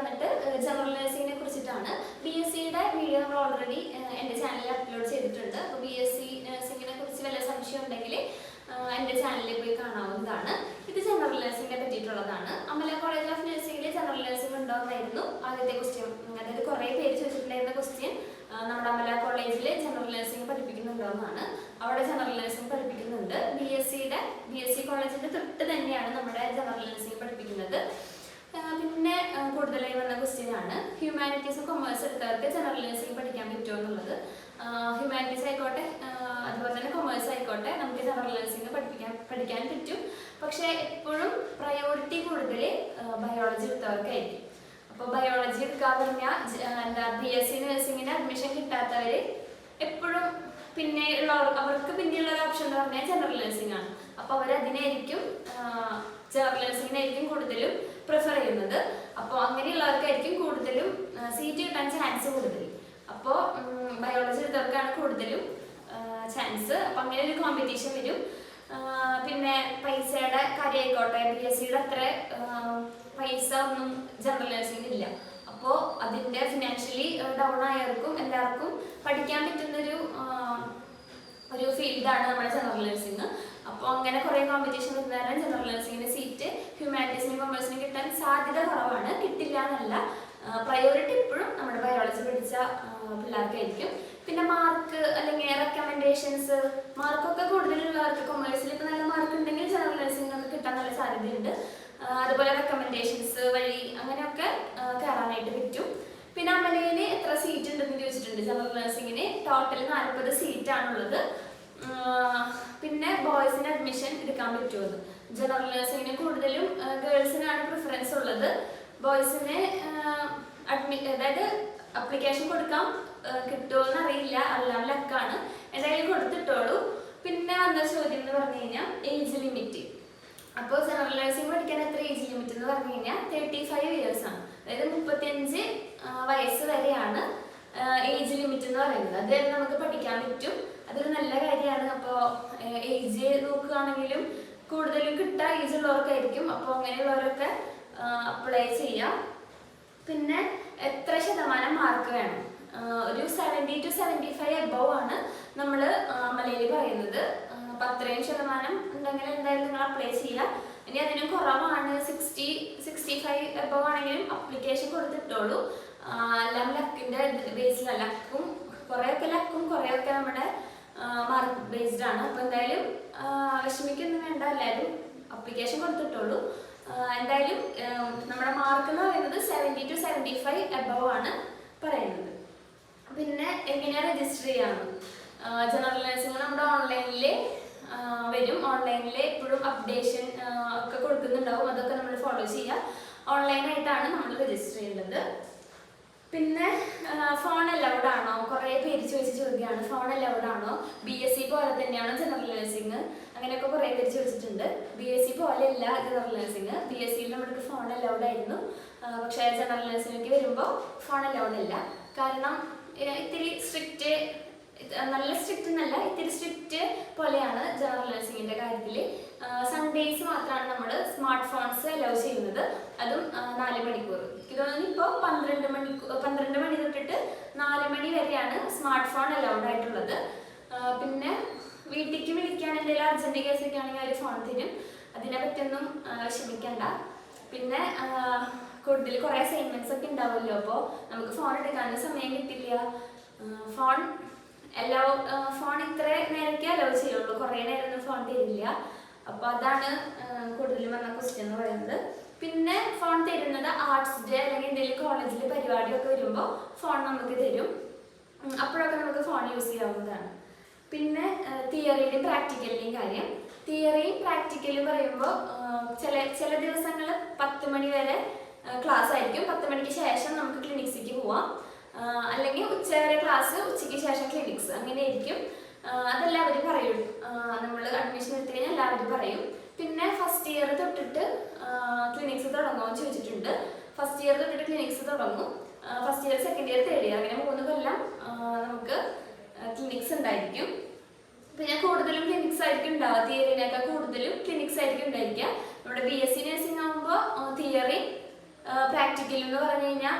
വന്നിട്ട് ജനറൽ നഴ്സിങ്ങിനെ കുറിച്ചിട്ടാണ്. ബി എസ് സിയുടെ വീഡിയോ നമ്മൾ ഓൾറെഡി എന്റെ ചാനലിൽ അപ്ലോഡ് ചെയ്തിട്ടുണ്ട്. അപ്പോൾ ബി എസ് സി നഴ്സിങ്ങിനെ കുറിച്ച് വല്ല സംശയം ഉണ്ടെങ്കിൽ എന്റെ ചാനലിൽ പോയി കാണാവുന്നതാണ്. ഇത് ജനറൽ നഴ്സിങ്ങിനെ പറ്റിയിട്ടുള്ളതാണ്. അമല കോളേജ് ഓഫ് നഴ്സിംഗിൽ ജനറൽ നഴ്സിംഗ് ഉണ്ടോയെന്നായിരുന്നു ആദ്യത്തെ ക്വസ്റ്റ്യൻ അതായത് കുറേ പേര് ചോദിച്ചിട്ടുണ്ടായിരുന്ന ക്വസ്റ്റ്യൻ നമ്മുടെ അമല കോളേജിൽ ജനറൽ നഴ്സിംഗ് പഠിപ്പിക്കുന്നുണ്ടോ എന്നാണ്. അവിടെ ജനറൽ നഴ്സിംഗ് പഠിപ്പിക്കുന്നുണ്ട്. ബി എസ് സിയുടെ ബി എസ് സി കോളേജിന്റെ തൊട്ട് തന്നെയാണ് നമ്മുടെ ജനറൽ നഴ്സിംഗ് പഠിപ്പിക്കുന്നത്. പിന്നെ കൂടുതലായി വന്ന ക്വസ്റ്റ്യൻ ആണ്. ഹ്യൂമാനിറ്റീസ് കൊമേഴ്സ് എടുത്തവർക്ക് ജനറൽ നഴ്സിംഗ് പഠിക്കാൻ പറ്റുമോ എന്നുള്ളത്. ഹ്യൂമാനിറ്റീസ് ആയിക്കോട്ടെ അതുപോലെ തന്നെ കൊമേഴ്സ് ആയിക്കോട്ടെ നമുക്ക് ജനറൽ നഴ്സിംഗ് പഠിപ്പിക്കാൻ പഠിക്കാൻ പറ്റും. പക്ഷേ എപ്പോഴും പ്രയോറിറ്റി കൂടുതൽ ബയോളജി എടുത്തവർക്കായിരിക്കും. അപ്പോൾ ബയോളജി എടുക്കാൻ പറഞ്ഞാൽ എന്താ ബി എസ് സി നഴ്സിംഗിന് അഡ്മിഷൻ കിട്ടാത്തവർ എപ്പോഴും പിന്നെ ഉള്ള അവർക്ക് പിന്നെയുള്ള ഒരു ഓപ്ഷൻ എന്ന് പറഞ്ഞാൽ ജനറൽ നഴ്സിംഗ് ആണ് അപ്പോൾ അവർ നഴ്സിംഗിനായിരിക്കും കൂടുതലും പ്രിഫർ ചെയ്യുന്നത്. അപ്പോൾ അങ്ങനെയുള്ളവർക്കായിരിക്കും കൂടുതലും സീറ്റ് കിട്ടാൻ ചാൻസ് കൂടുതൽ. അപ്പോൾ ബയോളജി എടുത്തവർക്കാണ് കൂടുതലും ചാൻസ് അപ്പോൾ അങ്ങനെ ഒരു കോമ്പറ്റീഷൻ വരും. പിന്നെ പൈസയുടെ കാര്യമായിക്കോട്ടെ ബി എസ് സിയുടെ അത്ര പൈസ ഒന്നും ജനറൽ നഴ്സിംഗ് ഇല്ല. അപ്പോൾ അതിന്റെ ഫിനാൻഷ്യലി ഡൗൺ ആയവർക്കും എല്ലാവർക്കും പഠിക്കാൻ പറ്റുന്നൊരു ഒരു ഫീൽഡാണ് നമ്മുടെ ജനറൽ നഴ്സിംഗ് അപ്പോൾ അങ്ങനെ കുറേ കോമ്പറ്റീഷൻ വരുന്ന കാരണം ജനറൽ നഴ്സിംഗിന് സീറ്റ് ഹ്യൂമാനിറ്റീസിനും കൊമേഴ്സിനും കിട്ടാൻ സാധ്യത കുറവാണ്. കിട്ടില്ല എന്നല്ല. പ്രയോറിറ്റി ഇപ്പോഴും നമ്മുടെ ബയോളജി പഠിച്ച പിള്ളേർക്കായിരിക്കും. പിന്നെ മാർക്ക് അല്ലെങ്കിൽ റെക്കമെൻഡേഷൻസ് മാർക്കൊക്കെ കൂടുതലുള്ളവർക്ക് കൊമേഴ്സിൽ ഇപ്പോൾ നല്ല മാർക്ക് ഉണ്ടെങ്കിൽ ജനറൽ നഴ്സിംഗ് ഒക്കെ കിട്ടാൻ നല്ല സാധ്യതയുണ്ട്. അതുപോലെ റെക്കമെൻഡേഷൻസ് വഴി അങ്ങനെയൊക്കെ കയറാനായിട്ട് പറ്റും. പിന്നെ അമലയിൽ എത്ര സീറ്റ് ഉണ്ടെന്ന് ചോദിച്ചിട്ടുണ്ട് ജനറൽ നഴ്സിംഗിന് ടോട്ടൽ നാൽപ്പത് സീറ്റാണുള്ളത് പിന്നെ ബോയ്സിന് അഡ്മിഷൻ എടുക്കാൻ പറ്റുമെന്ന് ജനറൽ നഴ്സിംഗിന് കൂടുതലും ഗേൾസിനാണ് പ്രിഫറൻസ് ഉള്ളത്. ബോയ്സിന് അഡ്മി അതായത് അപ്ലിക്കേഷൻ കൊടുക്കാം കിട്ടുമോ എന്നറിയില്ല എല്ലാം ലക്കാണ്. എന്തായാലും കൊടുത്തിട്ടോളൂ. പിന്നെ വന്ന ചോദ്യം എന്ന് പറഞ്ഞു കഴിഞ്ഞാൽ ഏജ് ലിമിറ്റ് അപ്പോൾ ജനറൽ നഴ്സിംഗ് പഠിക്കാൻ എത്ര ഏജ് ലിമിറ്റ് എന്ന് പറഞ്ഞു കഴിഞ്ഞാൽ തേർട്ടി ഫൈവ് ഇയേഴ്സ് ആണ്. അതായത് മുപ്പത്തിയഞ്ച് വയസ്സ് വരെയാണ് ഏജ് ലിമിറ്റ് എന്ന് പറയുന്നത്. അത് നമുക്ക് പഠിക്കാൻ പറ്റും. അതൊരു നല്ല കാര്യമാണ്. അപ്പോൾ ഏജ് നോക്കുകയാണെങ്കിലും കൂടുതലും കിട്ടുക ഏജ് ഉള്ളവർക്കായിരിക്കും. അപ്പോൾ അങ്ങനെയുള്ളവരൊക്കെ അപ്ലൈ ചെയ്യാം പിന്നെ എത്ര ശതമാനം മാർക്ക് വേണം? ഒരു seventy two seventy five above ആണ് നമ്മൾ മലയിൽ പറയുന്നത്. അപ്പം അത്രയും ശതമാനം ഉണ്ടെങ്കിൽ എന്തായാലും നിങ്ങൾ അപ്ലൈ ചെയ്യുക. ഇനി അതിനും കുറവാണ് സിക്സ്റ്റി സിക്സ്റ്റി ഫൈവ് എബവ് ആണെങ്കിലും അപ്ലിക്കേഷൻ കൊടുത്തിട്ടോളൂ. എല്ലാം ലക്കിന്റെ ബേസിലാണ് ലക്കും കുറേയൊക്കെ ലക്കും കുറേയൊക്കെ നമ്മുടെ മാർക്ക് ബേസ്ഡ് ആണ്. അപ്പോൾ എന്തായാലും വിഷമിക്കൊന്നും വേണ്ട എല്ലാവരും അപ്ലിക്കേഷൻ കൊടുത്തിട്ടുള്ളൂ. എന്തായാലും നമ്മുടെ മാർക്ക് എന്ന് പറയുന്നത് seventy two seventy five above ആണ് പറയുന്നത്. പിന്നെ എങ്ങനെയാണ് രജിസ്റ്റർ ചെയ്യാമെന്ന് ജനറൽ നഴ്സിംഗ് നമ്മുടെ ഓൺലൈനിൽ വരും. ഓൺലൈനിൽ എപ്പോഴും അപ്ഡേഷൻ ഒക്കെ കൊടുക്കുന്നുണ്ടാവും. അതൊക്കെ നമ്മൾ ഫോളോ ചെയ്യുക. ഓൺലൈനായിട്ടാണ് നമ്മൾ രജിസ്റ്റർ ചെയ്യേണ്ടത്. പിന്നെ ഫോൺ അലൗഡ് ആണോ? കുറേ പേര് ചോദിച്ച ചോദ്യമാണ് ഫോൺ അലൗഡ് ആണോ? ബി എസ് സി പോലെ തന്നെയാണോ ജനറൽ നഴ്സിംഗ് അങ്ങനെയൊക്കെ കുറേ പേര് ചോദിച്ചിട്ടുണ്ട്. ബി എസ് സി പോലെയല്ല ജനറൽ നഴ്സിംഗ് ബി എസ് സിയിൽ നമ്മൾക്ക് ഫോൺ അലൗഡ് ആയിരുന്നു. പക്ഷേ ജനറൽ നഴ്സിംഗിലേക്ക് വരുമ്പോൾ ഫോൺ അലൗഡ് അല്ല കാരണം ഇത്തിരി സ്ട്രിക്റ്റ് നല്ല സ്ട്രിക്റ്റ് എന്നല്ല ഇത്തിരി സ്ട്രിക്റ്റ് പോലെയാണ് ജനറൽ നഴ്സിംഗിന്റെ കാര്യത്തിൽ. സൺഡേസ് മാത്രമാണ് നമ്മൾ സ്മാർട്ട് ഫോൺസ് അലോ ചെയ്യുന്നത്. അതും നാല് മണിക്കൂർ എനിക്ക് തോന്നുന്നു ഇപ്പോൾ പന്ത്രണ്ട് മണിക്കൂർ പന്ത്രണ്ട് മണി തൊട്ടിട്ട് നാല് മണി വരെയാണ് സ്മാർട്ട് ഫോൺ അലൗഡ് ആയിട്ടുള്ളത് പിന്നെ വീട്ടിലേക്ക് വിളിക്കാൻ എന്തെങ്കിലും അർജന്റ് കേസൊക്കെ ആണെങ്കിൽ അവർ ഫോൺ തരും. അതിനെ പറ്റിയൊന്നും ക്ഷമിക്കണ്ട പിന്നെ കൂടുതൽ കുറേ അസൈൻമെന്റ്സ് ഒക്കെ ഉണ്ടാവുമല്ലോ. അപ്പോൾ നമുക്ക് ഫോൺ എടുക്കാനും സമയം കിട്ടില്ല. ഫോൺ എല്ലാ ഫോൺ ഇത്ര നേരത്തെ അലോ ചെയ്യുള്ളൂ. കുറേ നേരം ഫോൺ തരില്ല. അപ്പോൾ അതാണ് കൂടുതലും വന്ന ക്വസ്റ്റ്യൻ എന്ന് പറയുന്നത്. പിന്നെ ഫോൺ തരുന്നത് ആർട്സ് ഡേ അല്ലെങ്കിൽ എന്തെങ്കിലും കോളേജിൽ പരിപാടിയൊക്കെ വരുമ്പോൾ ഫോൺ നമുക്ക് തരും. അപ്പോഴൊക്കെ നമുക്ക് ഫോൺ യൂസ് ചെയ്യാവുന്നതാണ്. പിന്നെ തിയറിയുടെയും പ്രാക്ടിക്കലിന്റെയും കാര്യം. തിയറിയും പ്രാക്ടിക്കലും പറയുമ്പോൾ ചില ചില ദിവസങ്ങൾ പത്ത് മണി വരെ ക്ലാസ് ആയിരിക്കും. പത്ത് മണിക്ക് ശേഷം നമുക്ക് ക്ലിനിക്സിലേക്ക് പോവാം. അല്ലെങ്കിൽ ഉച്ച വരെ ക്ലാസ് ഉച്ചയ്ക്ക് ശേഷം ക്ലിനിക്സ് അങ്ങനെ ആയിരിക്കും അതെല്ലാവരും പറയും. നമ്മൾ അഡ്മിഷൻ എടുത്തു കഴിഞ്ഞാൽ എല്ലാവരും പറയും. പിന്നെ ഫസ്റ്റ് ഇയർ തൊട്ടിട്ട് ക്ലിനിക്സ് തുടങ്ങുമെന്ന് ചോദിച്ചിട്ടുണ്ട്. ഫസ്റ്റ് ഇയർ തൊട്ടിട്ട് ക്ലിനിക്സ് തുടങ്ങും. First year second year third year അങ്ങനെ മൂന്ന് കൊല്ലം നമുക്ക് ക്ലിനിക്സ് ഉണ്ടായിരിക്കും. പിന്നെ കൂടുതലും ക്ലിനിക്സ് ആയിരിക്കും ഉണ്ടാവുക. തിയറിനേക്കാൾ കൂടുതലും ക്ലിനിക്സ് ആയിരിക്കും ഉണ്ടായിരിക്കുക. നമ്മുടെ ബി എസ് സി നഴ്സിംഗ് ആകുമ്പോൾ തിയറി പ്രാക്ടിക്കൽ എന്ന് പറഞ്ഞു കഴിഞ്ഞാൽ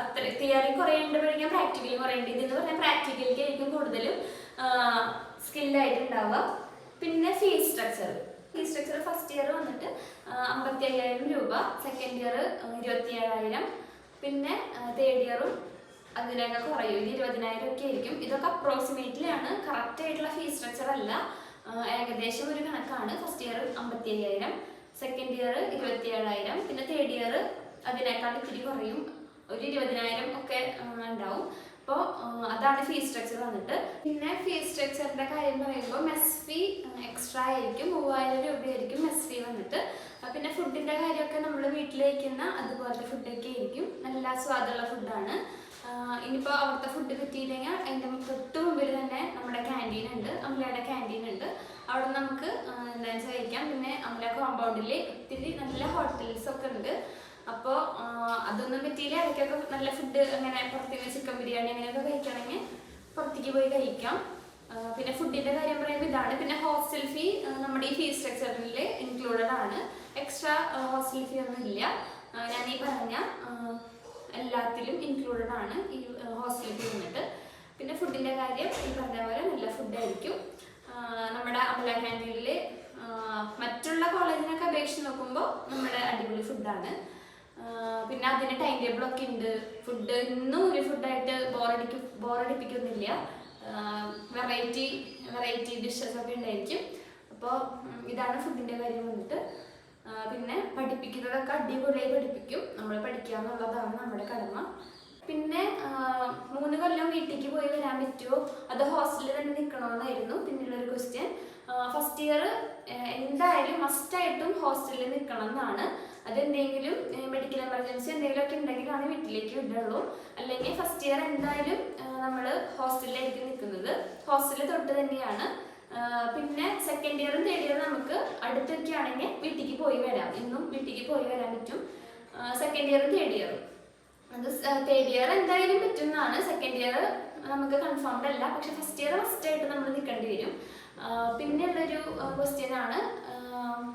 അത്ര തിയറി കുറേ ഉണ്ട് പഠിക്കാൻ പ്രാക്ടിക്കലി കുറേ ഉണ്ട് ഇതെന്ന് പറഞ്ഞാൽ പ്രാക്ടിക്കലിക്ക് ആയിരിക്കും കൂടുതലും സ്കില്ലായിട്ട് ഉണ്ടാവുക പിന്നെ fees structure fees structure first year വന്നിട്ട് അമ്പത്തി അയ്യായിരം രൂപ. സെക്കൻഡ് ഇയർ ഇരുപത്തി ഏഴായിരം പിന്നെ തേർഡ് ഇയറും അതിനൊക്കെ കുറയും. ഇത് ഇരുപതിനായിരം ഒക്കെ ആയിരിക്കും. ഇതൊക്കെ അപ്രോക്സിമേറ്റ്ലി ആണ്. കറക്റ്റ് ആയിട്ടുള്ള ഫീസ് സ്ട്രക്ചർ അല്ല. ഏകദേശം ഒരു കണക്കാണ്. ഫസ്റ്റ് ഇയർ അമ്പത്തി അയ്യായിരം സെക്കൻഡ് ഇയർ ഇരുപത്തി ഏഴായിരം പിന്നെ തേർഡ് ഇയർ അതിനേക്കാൾ ഇത്തിരി കുറയും. ഒരു ഇരുപതിനായിരം ഒക്കെ ഉണ്ടാവും. അപ്പോൾ അതാണ് ഫീസ് സ്ട്രക്ചർ വന്നിട്ട്. പിന്നെ ഫീസ് സ്ട്രക്ചറിന്റെ കാര്യം പറയുമ്പോൾ മെസ് ഫീ എക്സ്ട്രാ ആയിരിക്കും. മൂവായിരം രൂപയായിരിക്കും മെസ് ഫീ വന്നിട്ട്. പിന്നെ ഫുഡിന്റെ കാര്യമൊക്കെ നമ്മൾ വീട്ടിൽ വയ്ക്കുന്ന അതുപോലത്തെ ഫുഡൊക്കെ ആയിരിക്കും. നല്ല സ്വാദുള്ള ഫുഡാണ് ഇനിയിപ്പോൾ അവിടുത്തെ ഫുഡ് കിട്ടിയില്ലെങ്കിൽ അതിന്റെ തൊട്ട് മുമ്പിൽ തന്നെ നമ്മുടെ ക്യാന്റീൻ ഉണ്ട്. അമലയുടെ ക്യാന്റീൻ ഉണ്ട്. അവിടെ നമുക്ക് എന്താ കഴിക്കാം പിന്നെ അമല കോമ്പൗണ്ടിൽ ഒത്തിരി നല്ല ഹോട്ടൽസ് ഒക്കെ ഉണ്ട്. അപ്പോൾ അതൊന്നും പറ്റിയില്ല. ഇടയ്ക്കൊക്കെ നല്ല ഫുഡ് അങ്ങനെ പുറത്തുനിന്ന് ചിക്കൻ ബിരിയാണി അങ്ങനെയൊക്കെ കഴിക്കണമെങ്കിൽ പുറത്തേക്ക് പോയി കഴിക്കാം. പിന്നെ ഫുഡിന്റെ കാര്യം പറയുമ്പോൾ ഇതാണ്. പിന്നെ ഹോസ്റ്റൽ ഫീ നമ്മുടെ ഈ ഫീ സ്ട്രക്ചറിൽ ഇൻക്ലൂഡഡ് ആണ്. എക്സ്ട്രാ ഹോസ്റ്റൽ ഫീ ഒന്നും ഇല്ല. ഞാൻ ഈ പറഞ്ഞ എല്ലാത്തിലും ഇൻക്ലൂഡഡ് ആണ് ഈ ഹോസ്റ്റൽ ഫീ വന്നിട്ട്. പിന്നെ ഫുഡിന്റെ കാര്യം ഈ പറഞ്ഞ പോലെ നല്ല ഫുഡായിരിക്കും നമ്മുടെ അമല ക്യാന്റീനിൽ മറ്റുള്ള കോളേജിനൊക്കെ അപേക്ഷിച്ച് നോക്കുമ്പോൾ നമ്മുടെ അടിപൊളി ഫുഡാണ് പിന്നെ അതിന് ടൈം ടേബിൾ ഒക്കെ ഉണ്ട്. ഫുഡ് ഇന്നും ഒരു ഫുഡായിട്ട് ബോറടിക്ക് ബോറടിപ്പിക്കുന്നില്ല വെറൈറ്റി വെറൈറ്റി ഡിഷസ് ഒക്കെ ഉണ്ടായിരിക്കും. അപ്പോൾ ഇതാണ് ഫുഡിന്റെ കാര്യം വന്നിട്ട് പിന്നെ പഠിപ്പിക്കുന്നതൊക്കെ അടിപൊളിയായി പഠിപ്പിക്കും. നമ്മൾ പഠിക്കുക എന്നുള്ളതാണ് നമ്മുടെ കടമ. പിന്നെ മൂന്ന് കൊല്ലം വീട്ടിലേക്ക് പോയി വരാൻ പറ്റുമോ അത് ഹോസ്റ്റലിൽ തന്നെ നിൽക്കണമെന്നായിരുന്നു പിന്നെയുള്ളൊരു ക്വസ്റ്റ്യൻ ഫസ്റ്റ് ഇയർ എന്തായാലും മസ്റ്റായിട്ടും ഹോസ്റ്റലിൽ നിൽക്കണം എന്നാണ് അതെന്തെങ്കിലും മെഡിക്കൽ എമർജൻസി എന്തെങ്കിലുമൊക്കെ ഉണ്ടെങ്കിലാണ് വീട്ടിലേക്ക് വിടുള്ളൂ. അല്ലെങ്കിൽ ഫസ്റ്റ് ഇയർ എന്തായാലും നമ്മൾ ഹോസ്റ്റലിലായിരിക്കും നിൽക്കുന്നത്. ഹോസ്റ്റലിൽ തൊട്ട് തന്നെയാണ്. പിന്നെ സെക്കൻഡ് ഇയറും തേർഡ് ഇയറും നമുക്ക് അടുത്തൊക്കെ ആണെങ്കിൽ വീട്ടിലേക്ക് പോയി വരാം. ഇന്നും വീട്ടിലേക്ക് പോയി വരാൻ പറ്റും. സെക്കൻഡ് ഇയറും തേർഡ് ഇയറും അത് തേർഡ് ഇയർ എന്തായാലും പറ്റുന്നതാണ്. സെക്കൻഡ് ഇയർ നമുക്ക് കൺഫേംഡ് അല്ല. പക്ഷെ ഫസ്റ്റ് ഇയർ ഫസ്റ്റ് ആയിട്ട് നമ്മൾ നിൽക്കേണ്ടി വരും. പിന്നെയുള്ളൊരു ക്വസ്റ്റ്യൻ ആണ്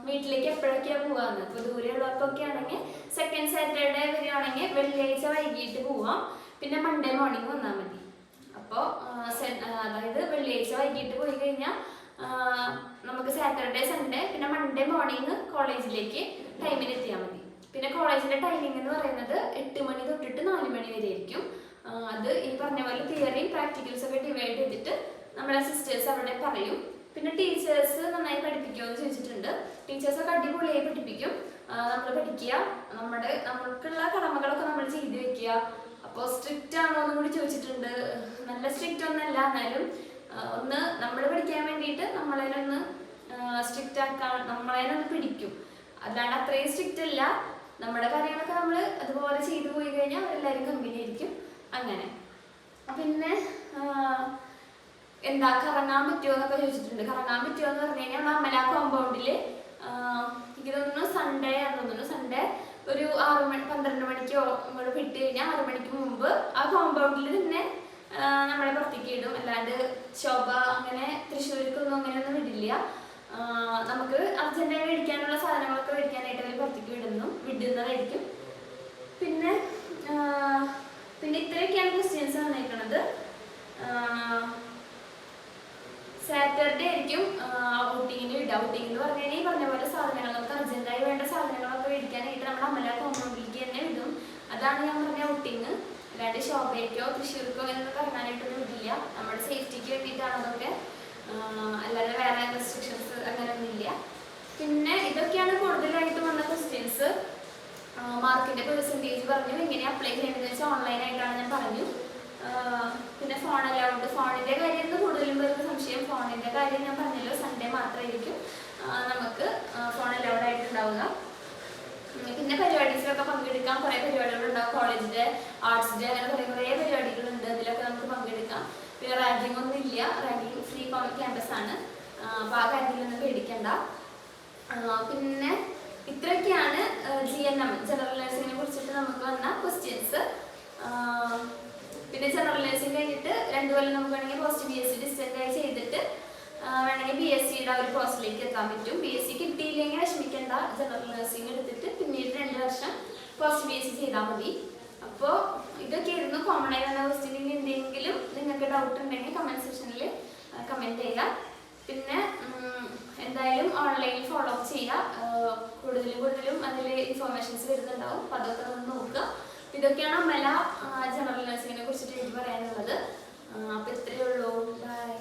വീട്ടിലേക്ക് എപ്പോഴൊക്കെയാണ് പോകാമെന്ന് ഇപ്പോൾ ദൂരെയുള്ളവർക്കൊക്കെ ആണെങ്കിൽ സെക്കൻഡ് സാറ്റർഡേ വരികയാണെങ്കിൽ വെള്ളിയാഴ്ച വൈകിട്ട് പോവാം. പിന്നെ മൺഡേ മോർണിംഗ് വന്നാൽ മതി. അപ്പോൾ അതായത് വെള്ളിയാഴ്ച വൈകിട്ട് പോയി കഴിഞ്ഞാൽ നമുക്ക് സാറ്റർഡേ സൺഡേ പിന്നെ മൺഡേ മോർണിംഗ് കോളേജിലേക്ക് ടൈമിന് എത്തിയാൽ മതി. പിന്നെ കോളേജിന്റെ ടൈമിംഗ് എന്ന് പറയുന്നത് എട്ട് മണി തൊട്ടിട്ട് നാല് മണി വരെ ആയിരിക്കും അത് ഈ പറഞ്ഞ പോലെ തിയറിയും പ്രാക്ടിക്കൽസ് ഒക്കെ ഡിവൈഡ് ചെയ്തിട്ട് നമ്മുടെ സിസ്റ്റേഴ്സ് അവിടെ പറയും. പിന്നെ ടീച്ചേഴ്സ് നന്നായി പഠിപ്പിക്കുമോ എന്ന് ചോദിച്ചിട്ടുണ്ട് ടീച്ചേഴ്സൊക്കെ അടിപൊളിയായി പഠിപ്പിക്കും. നമ്മൾ പഠിക്കുക. നമ്മുടെ നമുക്കുള്ള കടമകളൊക്കെ നമ്മൾ ചെയ്ത് വെക്കുക. അപ്പോൾ സ്ട്രിക്റ്റ് ആണോ എന്നും കൂടി ചോദിച്ചിട്ടുണ്ട്. നല്ല സ്ട്രിക്റ്റ് ഒന്നല്ല എന്നാലും ഒന്ന് നമ്മൾ പഠിക്കാൻ വേണ്ടിയിട്ട് നമ്മളതിനൊന്ന് സ്ട്രിക്റ്റ് ആക്കാൻ നമ്മളതിനൊന്ന് പിടിക്കും. അല്ലാണ്ട് അത്രയും സ്ട്രിക്റ്റ് അല്ല. നമ്മുടെ കാര്യങ്ങളൊക്കെ നമ്മൾ അതുപോലെ ചെയ്തു പോയി കഴിഞ്ഞാൽ എല്ലാവരും കമ്പനി ആയിരിക്കും. അങ്ങനെ. പിന്നെ എന്താ കറങ്ങാൻ പറ്റുമോ എന്നൊക്കെ ചോദിച്ചിട്ടുണ്ട്. കറങ്ങാൻ പറ്റുമോ എന്ന് പറഞ്ഞു കഴിഞ്ഞാൽ നമ്മുടെ അമല കോമ്പൗണ്ടിൽ എനിക്ക് തോന്നുന്നു സൺഡേ ആണെന്ന് തോന്നുന്നു. സൺഡേ ഒരു ആറ് മണി പന്ത്രണ്ട് മണിക്കോ ഇങ്ങോട്ട് വിട്ട് കഴിഞ്ഞാൽ ആറ് മണിക്ക് മുമ്പ് ആ കോമ്പൗണ്ടിൽ തന്നെ നമ്മളെ പുറത്തേക്ക് ഇടും. അല്ലാണ്ട് ശോഭ അങ്ങനെ തൃശ്ശൂർക്കൊന്നും അങ്ങനെയൊന്നും വിടില്ല. നമുക്ക് അർജന്റായി മേടിക്കാനുള്ള സാധനങ്ങളൊക്കെ മേടിക്കാനായിട്ട് അവർ പുറത്തേക്ക് വിടുന്നു. വിടുന്നതായിരിക്കും. പിന്നെ ഇത്രയൊക്കെയാണ് ക്വസ്റ്റ്യൻസ് വന്നേക്കണത് സാറ്റർഡേ ആയിരിക്കും ഔട്ടിങ്ങിന് വിടുക ഔട്ടിംഗ് എന്ന് പറഞ്ഞു ഈ പറഞ്ഞ പോലെ സാധനങ്ങൾ നമുക്ക് അർജന്റായി വേണ്ട സാധനങ്ങളൊക്കെ മേടിക്കാനായിട്ട് നമ്മുടെ അമല കോമ്പൗണ്ടിലേക്ക് തന്നെ വിടും അതാണ് ഞാൻ പറഞ്ഞ ഔട്ടിങ് അല്ലാണ്ട് ശോഭയ്ക്കോ തൃശ്ശൂർക്കോ അങ്ങനെയൊക്കെ കറങ്ങാനായിട്ടൊന്നും വിടില്ല നമ്മുടെ സേഫ്റ്റിക്ക് വേണ്ടിയിട്ടാണ് അതൊക്കെ. അല്ലാതെ വേറെ റെസ്ട്രിക്ഷൻസ് അങ്ങനെയൊന്നും ഇല്ല. പിന്നെ ഇതൊക്കെയാണ് കൂടുതലായിട്ട് വന്ന ക്വസ്റ്റ്യൻസ് മാർക്കിന്റെ പെർസെന്റേജ് പറഞ്ഞു. എങ്ങനെ അപ്ലൈ ചെയ്യേണ്ടതെന്ന് വെച്ചാൽ ഓൺലൈനായിട്ടാണ് ഞാൻ പറഞ്ഞു. പിന്നെ ഫോൺ അലൗണ്ട് ഫോണിന്റെ കാര്യം കൂടുതലും പേർക്ക് സംശയം. ഫോണിന്റെ കാര്യം ഞാൻ പറഞ്ഞല്ലോ. സൺഡേ മാത്രമായിരിക്കും നമുക്ക് ഫോണിൽ ലോഡ് ആയിട്ടുണ്ടാവുക പിന്നെ പരിപാടീസിലൊക്കെ പങ്കെടുക്കാം. കുറേ പരിപാടികളുണ്ടാവും കോളേജിലെ ആർട്സ് ഡേ അങ്ങനെ കുറേ കുറേ പരിപാടികളുണ്ട്. അതിലൊക്കെ നമുക്ക് പങ്കെടുക്കാം. പിന്നെ റാങ്കിങ് ഒന്നും ഇല്ല. റാങ്കിങ് ഫ്രീ ക്യാമ്പസ് ആണ്. അപ്പോൾ ആ കാര്യത്തിലൊന്നും പേടിക്കണ്ട. പിന്നെ ഇത്രയൊക്കെയാണ് ജി എൻ എം ജനറൽ നഴ്സിങ്ങിനെ കുറിച്ചിട്ട് നമുക്ക് വന്ന ക്വസ്റ്റ്യൻസ് പിന്നെ ജനറൽ നഴ്സിംഗ് കഴിഞ്ഞിട്ട് രണ്ടു കൊല്ലം നമുക്ക് വേണമെങ്കിൽ post B S C distant ആയി ചെയ്തിട്ട് വേണമെങ്കിൽ ബി എസ് സിയുടെ ഒരു പോസ്റ്റിലേക്ക് എത്താൻ പറ്റും. ബി എസ് സി കിട്ടിയില്ലെങ്കിൽ വിഷമിക്കേണ്ട ജനറൽ നഴ്സിംഗ് എടുത്തിട്ട് പിന്നീട് രണ്ട് വർഷം പോസ്റ്റ് ബി എസ് സി ചെയ്താൽ മതി. അപ്പോൾ ഇതൊക്കെ ആയിരുന്നു കോമൺ ആയി വന്ന എന്തെങ്കിലും നിങ്ങൾക്ക് ഡൗട്ട് ഉണ്ടെങ്കിൽ കമന്റ് സെക്ഷനിൽ കമന്റ് ചെയ്യുക. പിന്നെ എന്തായാലും ഓൺലൈനിൽ ഫോളോ അപ്പ് ചെയ്യുക. കൂടുതലും കൂടുതലും അതിൽ ഇൻഫോർമേഷൻസ് വരുന്നുണ്ടാവും. അപ്പോൾ അതൊക്കെ ഒന്ന് നോക്കുക. ഇതൊക്കെയാണ് അമല ജനറൽ നഴ്സിങ്ങിനെ കുറിച്ചിട്ട് എനിക്ക് പറയാനുള്ളത്. അപ്പോൾ ഇത്രയേ ഉള്ളൂ. ബൈ